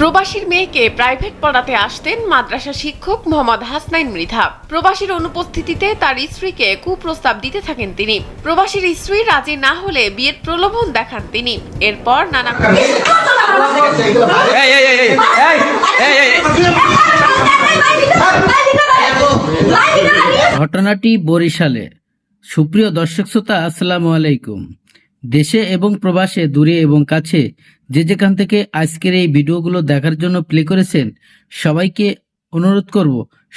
প্রবাসীর মেয়েকে প্রাইভেট পড়াতে আসতেন মাদ্রাসা শিক্ষক মোহাম্মদ হাসনাইন মৃধা। প্রবাসীর অনুপস্থিতিতে তার স্ত্রীকে কুপ্রস্তাব দিতে থাকেন তিনি। প্রবাসীর স্ত্রী রাজি না হলে বিয়ের প্রলোভন দেখান তিনি। এরপর নানা ঘটনাটি বরিশালে। সুপ্রিয় দর্শক শ্রোতা আসসালামু আলাইকুম। দেশে এবং প্রবাসে, দূরে এবং কাছে, যে যেখান থেকে আজকের এই ভিডিওগুলো দেখার জন্য প্লে করেছেন, সবাইকে অনুরোধ করব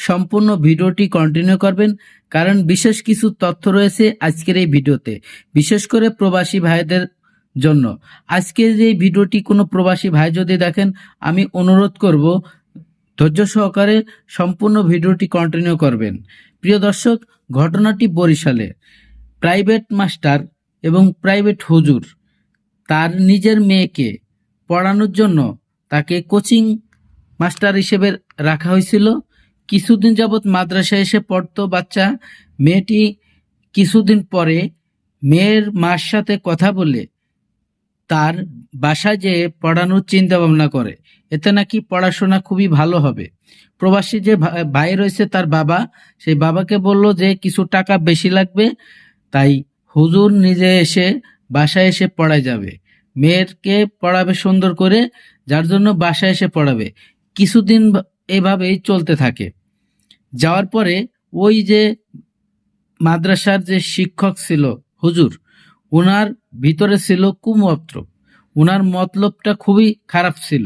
সম্পূর্ণ ভিডিওটি কন্টিনিউ করবেন, কারণ বিশেষ কিছু তথ্য রয়েছে আজকের এই ভিডিওতে। বিশেষ করে প্রবাসী ভাইদের জন্য। আজকের যে ভিডিওটি কোনো প্রবাসী ভাই যদি দেখেন, আমি অনুরোধ করব, ধৈর্য সহকারে সম্পূর্ণ ভিডিওটি কন্টিনিউ করবেন। প্রিয় দর্শক, ঘটনাটি বরিশালে। প্রাইভেট মাস্টার এবং প্রাইভেট হুজুর, তার নিজের মেয়েকে পড়ানোর জন্য তাকে কোচিং মাস্টার হিসেবে রাখা হয়েছিল। কিছুদিন যাবৎ মাদ্রাসায় এসে পড়তো বাচ্চা। মেয়েটি কিছুদিন পরে মেয়ের মার সাথে কথা বলে তার বাসায় যেয়ে পড়ানোর চিন্তা ভাবনা করে। এতে নাকি পড়াশোনা খুবই ভালো হবে। প্রবাসী যে ভাই রয়েছে তার বাবা, সেই বাবাকে বলল যে কিছু টাকা বেশি লাগবে, তাই হুজুর নিজে এসে বাসায় এসে পড়ায় যাবে। মেয়েরকে পড়াবে সুন্দর করে, যার জন্য বাসায় এসে পড়াবে। কিছুদিন এভাবেই চলতে থাকে। যাওয়ার পরে ওই যে মাদ্রাসার যে শিক্ষক ছিল হুজুর ওনার ভিতরে ছিল কুমন্ত্র ওনার মতলবটা খুবই খারাপ ছিল।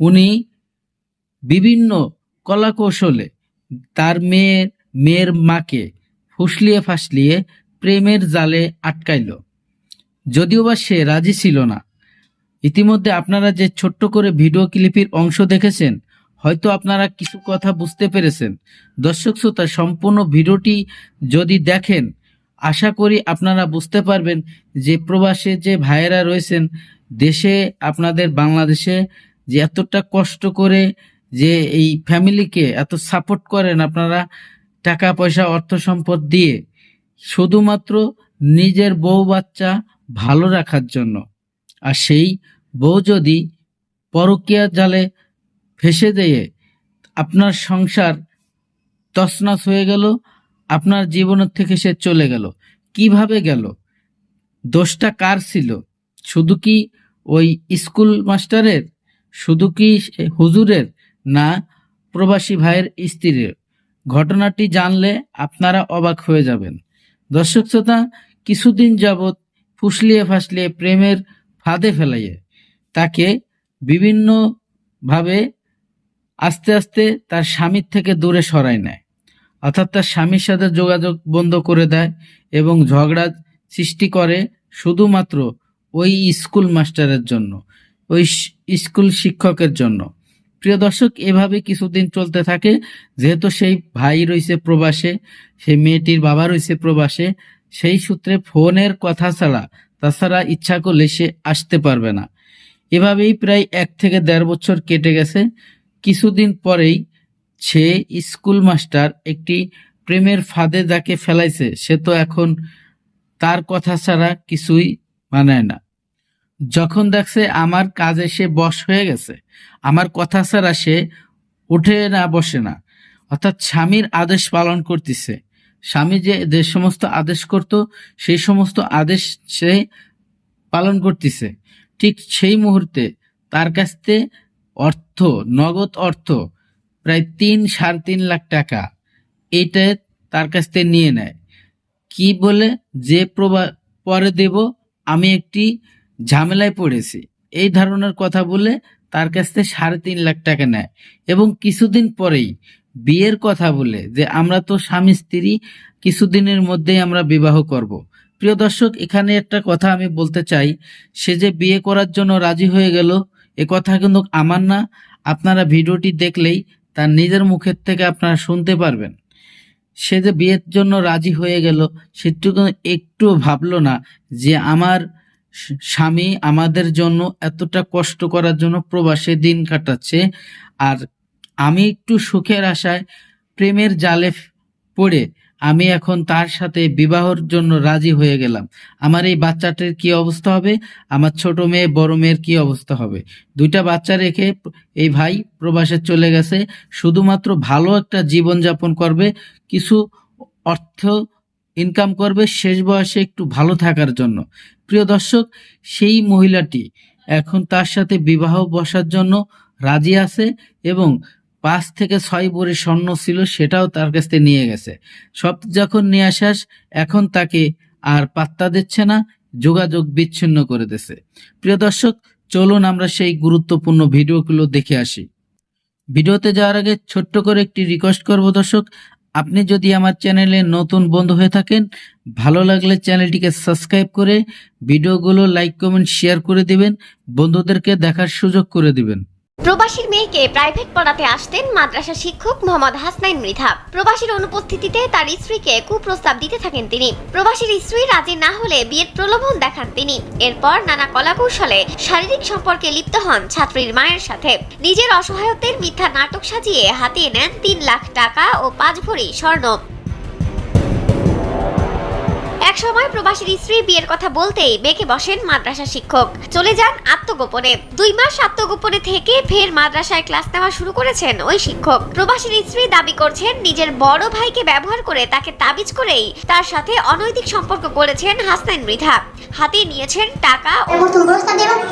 উনি বিভিন্ন কলা কৌশলে তার মেয়ের মেয়ের মাকে ফুসলিয়ে ফাসলিয়ে প্রেমের জালে আটকাইল। যদিও বা সে রাজি ছিল না। ইতিমধ্যে আপনারা যে ছোট্ট করে ভিডিও ক্লিপের অংশ দেখেছেন, হয়তো আপনারা কিছু কথা বুঝতে পেরেছেন। দর্শক শ্রোতা, সম্পূর্ণ ভিডিওটি যদি দেখেন, আশা করি আপনারা বুঝতে পারবেন যে প্রবাসে যে ভাইয়েরা রয়েছেন, দেশে, আপনাদের বাংলাদেশে যে এতটা কষ্ট করে যে এই ফ্যামিলিকে এত সাপোর্ট করেন আপনারা টাকা পয়সা অর্থ সম্পদ দিয়ে। শুধুমাত্র নিজের বউ বাচ্চা ভালো রাখার জন্য। আর সেই বউ যদি পরকীয়া জালে ফেসে দিয়ে আপনার সংসার তছনছ হয়ে গেল, আপনার জীবনের থেকে সে চলে গেল, কীভাবে গেল? দোষটা কার ছিল? শুধু কি ওই স্কুল মাস্টারের? শুধু কি হুজুরের? না, প্রবাসী ভাইয়ের স্ত্রীর। ঘটনাটি জানলে আপনারা অবাক হয়ে যাবেন। দর্শক শ্রোতা, কিছুদিন যাবৎ ফুসলিয়ে ফাসলিয়ে প্রেমের ফাঁদে ফেলাইয়ে তাকে বিভিন্নভাবে আস্তে আস্তে তার স্বামীর থেকে দূরে সরায় নেয়। অর্থাৎ তার স্বামীর সাথে যোগাযোগ বন্ধ করে দেয় এবং ঝগড়া সৃষ্টি করে শুধুমাত্র ওই স্কুল মাস্টারের জন্য, ওই স্কুল শিক্ষকের জন্য। প্রিয় দর্শক, এভাবে কিছুদিন চলতে থাকে। যেহেতু সেই ভাই রয়েছে প্রবাসে, সেই মেয়েটির বাবা রয়েছে প্রবাসে, সেই সূত্রে ফোনের কথা ছাড়া, তাছাড়া ইচ্ছা করলে সে আসতে পারবে না। এভাবেই প্রায় এক থেকে দেড় বছর কেটে গেছে। কিছুদিন পরেই সে স্কুল মাস্টার একটি প্রেমের ফাঁদে যাকে ফেলাইছে, সে তো এখন তার কথা ছাড়া কিছুই মানায় না। যখন দেখছে আমার কাজে সে বশ হয়ে গেছে, আমার কথা ছাড়া সে উঠে না, বসে না। অর্থাৎ স্বামীর আদেশ পালন করতেছে। স্বামী যে যে সমস্ত আদেশ করত, সেই সমস্ত আদেশ সে পালন করতেছে। ঠিক সেই মুহূর্তে তার কাছ থেকে অর্থ, নগদ অর্থ প্রায় তিন, সাড়ে তিন লাখ টাকা এইটা তার কাছ থেকে নিয়ে নেয়। কি বলে? যে প্রবা, পরে দেব, আমি একটি ঝামেলায় পড়েছি। এই ধরনের কথা বলে তার কাছ থেকে সাড়ে তিন লাখ টাকা নেয় এবং কিছুদিন পরেই বিয়ের কথা বলে যে, আমরা তো স্বামী স্ত্রী, কিছুদিনের মধ্যেই আমরা বিবাহ করব। প্রিয় দর্শক, এখানে একটা কথা আমি বলতে চাই। সে যে বিয়ে করার জন্য রাজি হয়ে গেল, এ কথা কিন্তু আমার না। আপনারা ভিডিওটি দেখলেই তার নিজের মুখের থেকে আপনারা শুনতে পারবেন। সে যে বিয়ের জন্য রাজি হয়ে গেল সেটুকু একটু ভাবলো না যে, আমার স্বামী আমাদের জন্য এতটা কষ্ট করার জন্য প্রবাসে দিন কাটাচ্ছে। আর আমি একটু সুখের আশায় প্রেমের জালে পড়ে আমি এখন তার সাথে বিবাহর জন্য রাজি হয়ে গেলাম। আমার এই বাচ্চাটির কি অবস্থা হবে? আমার ছোট মেয়ে, বড় মেয়ের কি অবস্থা হবে? দুইটা বাচ্চা রেখে এই ভাই প্রবাসে চলে গেছে। শুধুমাত্র ভালো একটা জীবনযাপন করবে। কিছু অর্থ ইনকাম করবে শেষ বয়সে একটু ভালো থাকার জন্য। প্রিয় দর্শক, সেই মহিলাটি এখন তার সাথে বিবাহ বসার জন্য রাজি আছে এবং পাঁচ থেকে ছয় ভরি স্বর্ণ ছিল, সেটাও তার কাছ থেকে নিয়ে গেছে। সব যখন নিয়ে আসাস এখন তাকে আর পাত্তা দিচ্ছে না, যোগাযোগ বিচ্ছিন্ন করে দিছে। প্রিয় দর্শক, চলুন আমরা সেই গুরুত্বপূর্ণ ভিডিওগুলো দেখে আসি। ভিডিওতে যাওয়ার আগে ছোট্ট করে একটি রিকোয়েস্ট করব দর্শক আপনি যদি আমার চ্যানেলে নতুন বন্ধু হয়ে থাকেন, ভালো লাগলে চ্যানেলটিকে সাবস্ক্রাইব করে ভিডিওগুলো লাইক, কমেন্ট, শেয়ার করে দিবেন। বন্ধুদেরকে দেখার সুযোগ করে দিবেন। প্রবাসীর মেয়েকে প্রাইভেট পড়াতে আসতেন মাদ্রাসা শিক্ষক মোহাম্মদ হাসনাইন মৃধা। প্রবাসীর অনুপস্থিতিতে তার স্ত্রীকে কুপ্রস্তাব দিতে থাকেন তিনি। প্রবাসীর স্ত্রী রাজি না হলে বিয়ের প্রলোভন দেখান তিনি। এরপর নানা কলাকৌশলে শারীরিক সম্পর্কে লিপ্ত হন ছাত্রীর মায়ের সাথে। নিজের অসহায়ত্বের মিথ্যা নাটক সাজিয়ে হাতিয়ে নেন তিন লাখ টাকা ও পাঁচ ভরি স্বর্ণ। সময় প্রবাসীর স্ত্রী বিয়ের কথা বলতেই বেঁকে বসেন মাদ্রাসা শিক্ষক। চলে যান আত্মগোপনে। দুই মাস আত্মগোপনে থেকে ফের মাদ্রাসায় ক্লাস নেওয়া শুরু করেছেন ওই শিক্ষক। প্রবাসীর স্ত্রী দাবি করছেন, নিজের বড় ভাইকে ব্যবহার করে তাকে তাবিজ করেই তার সাথে অনৈতিক সম্পর্ক করেছেন হাসনাইন মৃধা। হাতে নিয়েছেন টাকা ও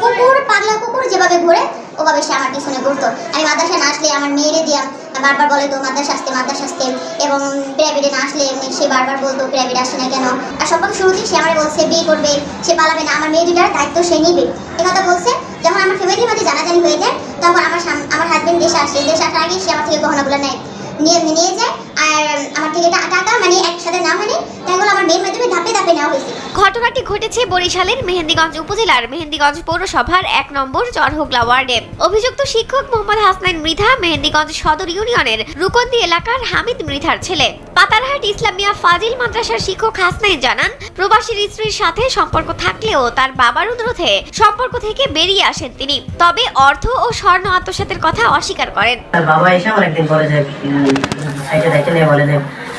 কুকুর, পাগলা কুকুর যেভাবে ঘুরে, ওভাবে সে আমার পিছনে ঘুরতো। আমি মাদ্রাসা না আসলে আমার মেয়েরে দিয়াম বারবার বলে তো, মাদ্রাসা আসতে মাদ্রাসা আসতে। এবং প্রাইভেটে না আসলে সে বারবার বলতো প্রাইভেট আসে না কেন? আর সম্পর্ক শুরুতেই সে আমার বলছে, বিয়ে করবে, সে পালাবে না, আমার মেয়ে দুটার দায়িত্ব সে নিবে। এ কথা বলছে, যখন আমার ফ্যামিলির মধ্যে জানাজানি হয়ে যায়, তখন আমার আমার হাজবেন্ড দেশে আসে। দেশে আসার আগে সে আমার থেকে গহনাগুলো নেয়, নিয়ে নিয়ে যায় আর আমার থেকে টাকা মানে একসাথে না মানে তাইগুলো আমার মেয়ের মাধ্যমে ধাপে ধাপে নেওয়া হয়েছে। ঘটনাটি ঘটেছে বরিশালের মেহেন্দিগঞ্জ উপজেলার মেহেন্দিগঞ্জ পৌরসভার এক নম্বর চরহোগলা ওয়ার্ডে। অভিযুক্ত শিক্ষক মোহাম্মদ হাসনাইন মৃধা মেহেন্দিগঞ্জ সদর ইউনিয়নের রুকন্দি এলাকার হামিদ মৃধার ছেলে। পাতারহাট ইসলামিয়া ফাজিল মাদ্রাসার শিক্ষক হাসনাই জানান প্রবাসীর স্ত্রীর সাথে সম্পর্ক থাকলেও তার বাবার অনুরোধে সম্পর্ক থেকে বেরিয়ে আসেন তিনি। তবে অর্থ ও স্বর্ণ আত্মসাতের কথা অস্বীকার করেন। তার বাবা এসে আমার একদিন বলে যে সাইডে দায়িত্ব নিয়ে বলে যে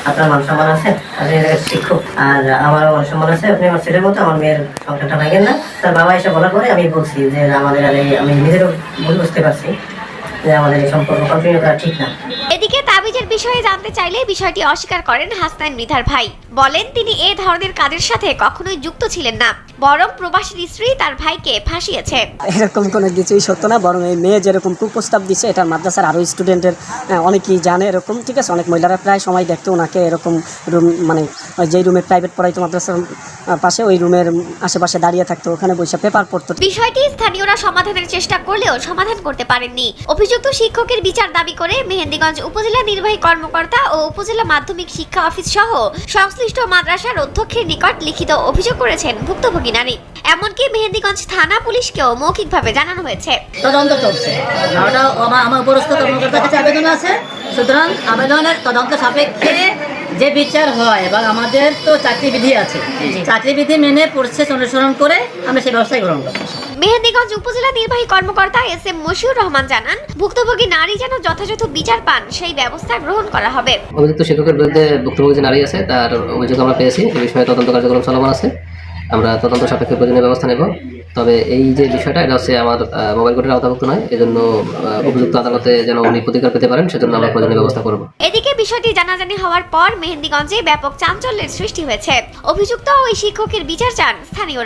আপনার মান সম্মান আছে আপনি শিক্ষক আর আমারও মান সম্মান আছে আপনি আমার ছেলের মতো আমার মেয়ের সংসারটা ভাঙেন না। তার বাবা এসে বলার পরে আমি বলছি যে আমাদের আমি নিজেরও ভুল বুঝতে পারছি যে আমাদের এই সম্পর্ক কন্টিনিউ করা ঠিক না। বিষয়ে জানতে চাইলে বিষয়টি অস্বীকার করেন হাসনাইন মৃধার ভাই। বলেন তিনি এ ধরনের কাজের সাথে কখনোই যুক্ত ছিলেন না। বরং প্রবাসীর স্ত্রী তার ভাইকে ফাঁসিয়েছে। এরকম কোনো কিছুই সত্য না বরং এই মেয়ে যেরকম কুপ্রস্তাব দিচ্ছে এটা মাদ্রাসার আরও স্টুডেন্টের অনেকেই জানে এরকম ঠিক আছে? অনেক মহিলারা প্রায় সময় দেখতো ওনাকে এরকম রুম মানে যেই রুমে প্রাইভেট পড়াইতো মাদ্রাসার পাশে ওই রুমের আশেপাশে দাঁড়িয়ে থাকতো ওখানে বসে পেপার পড়তো। বিষয়টি স্থানীয়রা সমাধানের চেষ্টা করলেও সমাধান করতে পারেননি। অভিযুক্ত শিক্ষকের বিচার দাবি করে মেহেন্দিগঞ্জ উপজেলা নির্বাহী কর্মকর্তা ও উপজেলা মাধ্যমিক শিক্ষা অফিস সহ সংশ্লিষ্ট মাদ্রাসার অধ্যক্ষের নিকট লিখিত অভিযোগ করেছেন ভুক্তভোগী নারী। এমনকি মেহেন্দিগঞ্জ থানা পুলিশকেও মৌখিকভাবে জানানো হয়েছে। তদন্ত চলছে। ওটা আমার আমার উপরস্থ কর্মকর্তার কাছে আবেদন আছে। সুতরাং আবেদনের তদন্ত সাপেক্ষে যে বিচার হয় এবং আমাদের তো চাকরিবিধি আছে। চাকরি বিধি মেনে প্রসেস অনুসরণ করে আমরা সেই ব্যবস্থায় গ্রহণ করব। মেহেন্দিগঞ্জ উপজেলা নির্বাহী কর্মকর্তা এস এম মশিউর রহমান জানান ভুক্তভোগী নারী যেন যথাযথ বিচার পান সেই ব্যবস্থা গ্রহণ করা হবে। অভিযুক্ত শিক্ষকের বিরুদ্ধে ভুক্তভোগী যে নারী আছে তার অভিযোগ আমরা পেয়েছি এই বিষয়ে তদন্ত কার্যক্রম চলমান আছে। আমরা তদন্ত সাপেক্ষে প্রয়োজনীয় ব্যবস্থা নেব। তবে এই যে বিষয়টা এটা হচ্ছে আমার মোবাইল কোর্টের আওতাভুক্ত নয়। এজন্য উপযুক্ত আদালতে যেন উনি প্রতিকার পেতে পারেন সেজন্য আমরা প্রয়োজনীয় ব্যবস্থা করব। এদিকে বিষয়টি জানাজানি হওয়ার পর মেহেন্দিগঞ্জে ব্যাপক চাঞ্চল্যের সৃষ্টি হয়েছে। অভিযুক্ত ওই শিক্ষকের বিচার চান স্থানীয়